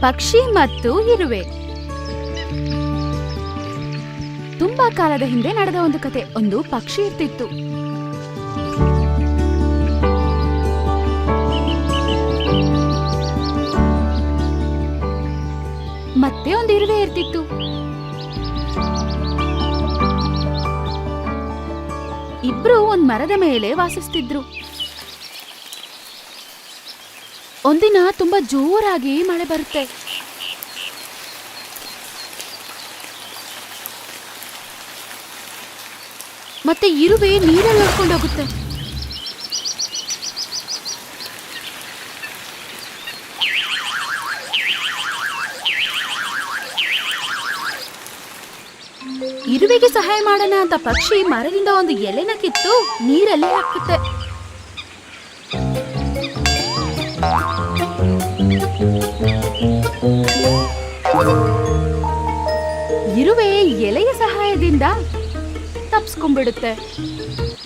ಪಕ್ಷಿ ಮತ್ತು ಇರುವೆ. ತುಂಬಾ ಕಾಲದ ಹಿಂದೆ ನಡೆದ ಒಂದು ಕತೆ, ಒಂದು ಪಕ್ಷಿ ಇರ್ತಿತ್ತು. ಮತ್ತೆ ಒಂದು ಇರುವೆ ಇರ್ತಿತ್ತು. ಇಬ್ರು ಒಂದ್ ಮರದ ಮೇಲೆ ವಾಸಿಸ್ತಿದ್ರು. ಒಂದಿನ ತುಂಬಾ ಜೋರಾಗಿ ಮಳೆ ಬರುತ್ತೆ. ಮತ್ತೆ ಇರುವೆ ನೀರಲ್ಲಿ ಹೋಗುತ್ತೆ. ಇರುವೆಗೆ ಸಹಾಯ ಮಾಡೋಣ ಅಂತ ಪಕ್ಷಿ ಮರದಿಂದ ಒಂದು ಎಲೆನ ಕಿತ್ತು ನೀರಲ್ಲಿ ಹಾಕುತ್ತೆ. ಇರುವೆ ಎಲೆಯ ಸಹಾಯದಿಂದ ತಪ್ಸ್ಕೊಂಡ್ಬಿಡುತ್ತೆ.